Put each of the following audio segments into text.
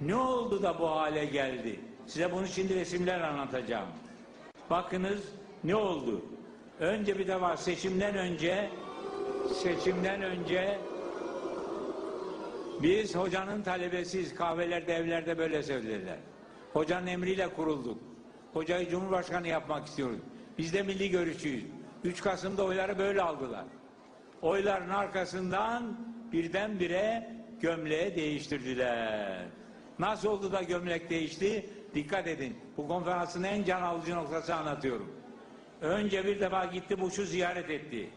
Ne oldu da bu hale geldi? Size bunu şimdi resimler anlatacağım. Bakınız ne oldu? Önce bir de var seçimden önce seçimden önce biz hocanın talebesiyiz. Kahvelerde, evlerde böyle söylediler. Hocanın emriyle kurulduk. Hocayı Cumhurbaşkanı yapmak istiyoruz. Biz de milli görüşçüyüz. 3 Kasım'da oyları böyle aldılar. Oyların arkasından birdenbire gömleği değiştirdiler. Nasıl oldu da gömlek değişti? Dikkat edin. Bu konferansın en can alıcı noktası anlatıyorum. Önce bir defa gitti Bush'u ziyaret etti.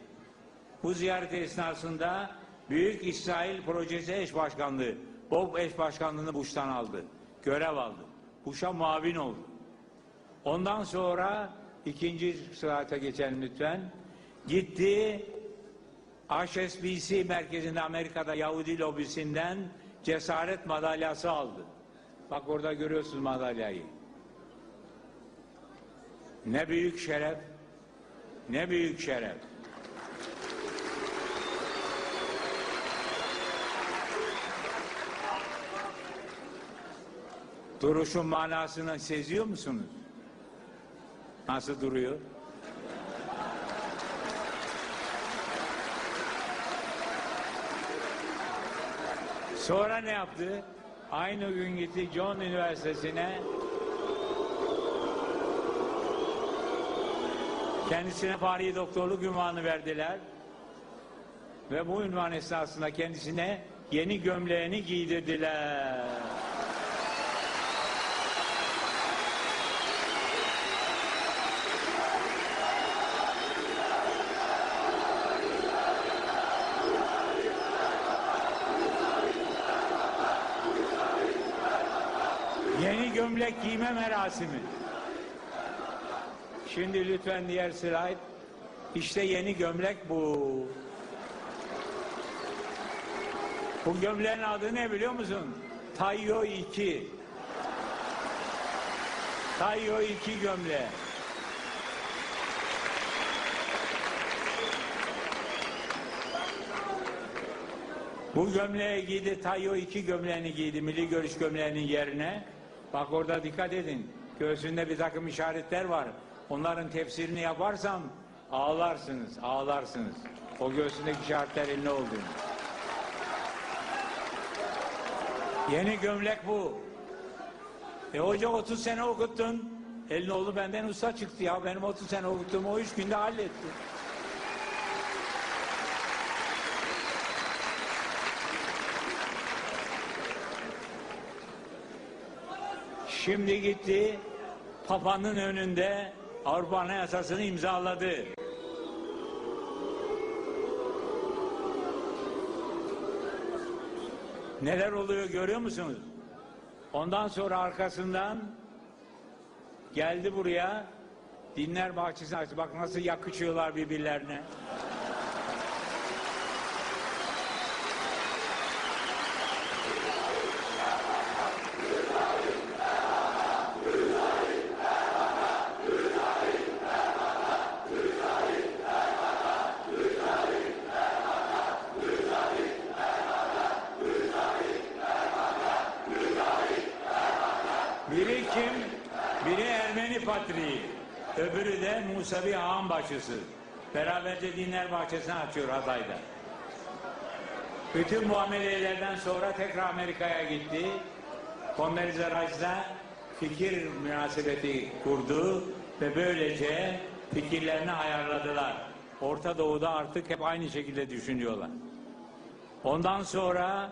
Bu ziyaret esnasında Büyük İsrail Projesi eş başkanlığı, Bob eş başkanlığını Bush'tan aldı. Görev aldı. Bush'a muavin oldu. Ondan sonra ikinci sırata geçelim lütfen. Gitti HSBC merkezinde Amerika'da Yahudi lobisinden cesaret madalyası aldı. Bak orada görüyorsunuz madalyayı. Ne büyük şeref. Ne büyük şeref. Duruşun manasını seziyor musunuz? Nasıl duruyor? Sonra ne yaptı? Aynı gün gitti John Üniversitesi'ne kendisine Fahri Doktorluk ünvanı verdiler. Ve bu ünvan esnasında kendisine yeni gömleğini giydirdiler. Yeni gömlek giyme merasimi. Şimdi lütfen diğer slide. İşte yeni gömlek bu. Bu gömleğin adı ne biliyor musun? Tayyo 2. Tayyo 2 gömleği. Bu gömleği giydi, Tayyo 2 gömleğini giydi, milli görüş gömleğinin yerine. Bak orada dikkat edin, göğsünde bir takım işaretler var. Onların tefsirini yaparsam ağlarsınız, ağlarsınız. O göğsündeki işaretlerin ne olduğunu. Yeni gömlek bu. E hoca 30 sene okuttun. Elin oğlu benden usta çıktı ya. Benim 30 sene okuttuğumu o 3 günde halletti. Şimdi gitti Papa'nın önünde Avrupa Anayasası'nı imzaladı. Neler oluyor görüyor musunuz? Ondan sonra arkasından geldi buraya dinler bahçesine açtı. Bak nasıl yakışıyorlar birbirlerine. Patriği. Öbürü de Musevi Ağam başısı. Beraberce dinler bahçesini açıyor Hatay'da. Bütün bu ameliyelerden sonra tekrar Amerika'ya gitti. Condoleezza Rice'la fikir münasebeti kurdu ve böylece fikirlerini ayarladılar. Orta Doğu'da artık hep aynı şekilde düşünüyorlar. Ondan sonra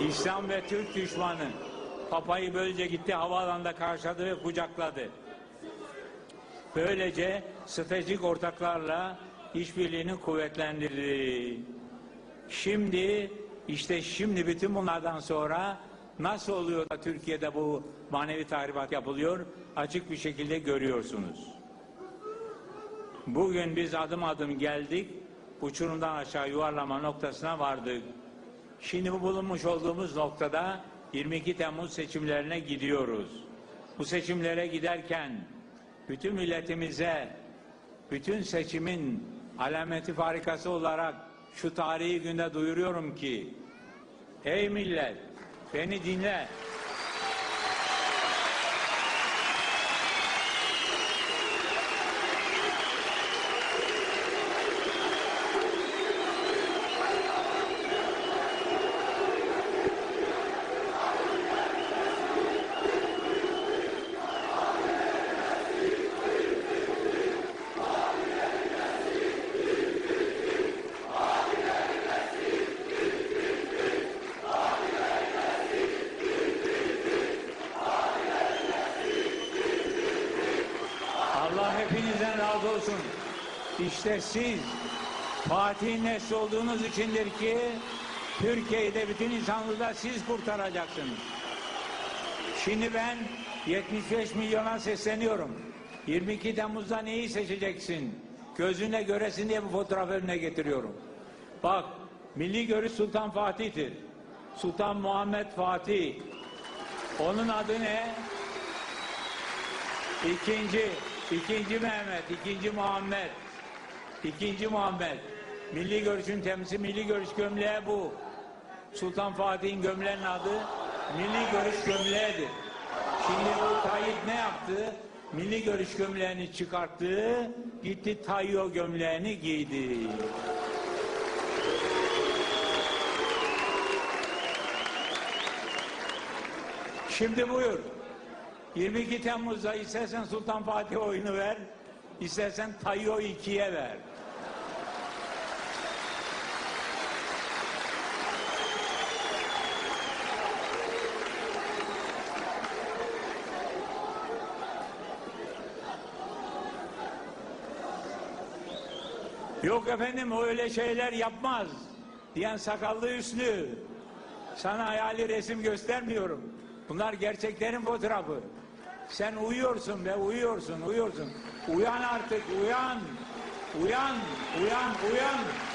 İslam ve Türk düşmanı Papa'yı böylece gitti havaalanında karşıladı ve kucakladı. Böylece stratejik ortaklarla işbirliğini kuvvetlendirdi. Şimdi işte şimdi bütün bunlardan sonra nasıl oluyor da Türkiye'de bu manevi tahribat yapılıyor açık bir şekilde görüyorsunuz. Bugün biz adım adım geldik uçurumdan aşağı yuvarlama noktasına vardık. Şimdi bu bulunmuş olduğumuz noktada 22 Temmuz seçimlerine gidiyoruz. Bu seçimlere giderken bütün milletimize bütün seçimin alameti farikası olarak şu tarihi günde duyuruyorum ki ey millet beni dinle. İşte siz Fatih nesli olduğunuz içindir ki Türkiye'yi de bütün insanlığı da siz kurtaracaksınız. Şimdi ben 75 milyona sesleniyorum. 22 Temmuz'da neyi seçeceksin? Gözüne göresin diye bu fotoğrafı önüne getiriyorum. Bak, milli görüş Sultan Fatih'tir. Sultan Muhammed Fatih. Onun adı ne? İkinci, ikinci Mehmet, ikinci Muhammed, ikinci Muhammed. Milli görüşün temsil, milli görüş gömleği bu. Sultan Fatih'in gömleğinin adı milli görüş gömleğidir. Şimdi bu Tayyip ne yaptı? Milli görüş gömleğini çıkarttı, gitti Tayyo gömleğini giydi. Şimdi buyur. 22 Temmuz'da istersen Sultan Fatih oyunu ver, istersen Tayyo 2'ye ver. Yok efendim o öyle şeyler yapmaz diyen sakallı üslü. Sana hayali resim göstermiyorum. Bunlar gerçeklerin fotoğrafı. Sen uyuyorsun be uyuyorsun uyuyorsun. Uyan artık uyan. Uyan uyan uyan.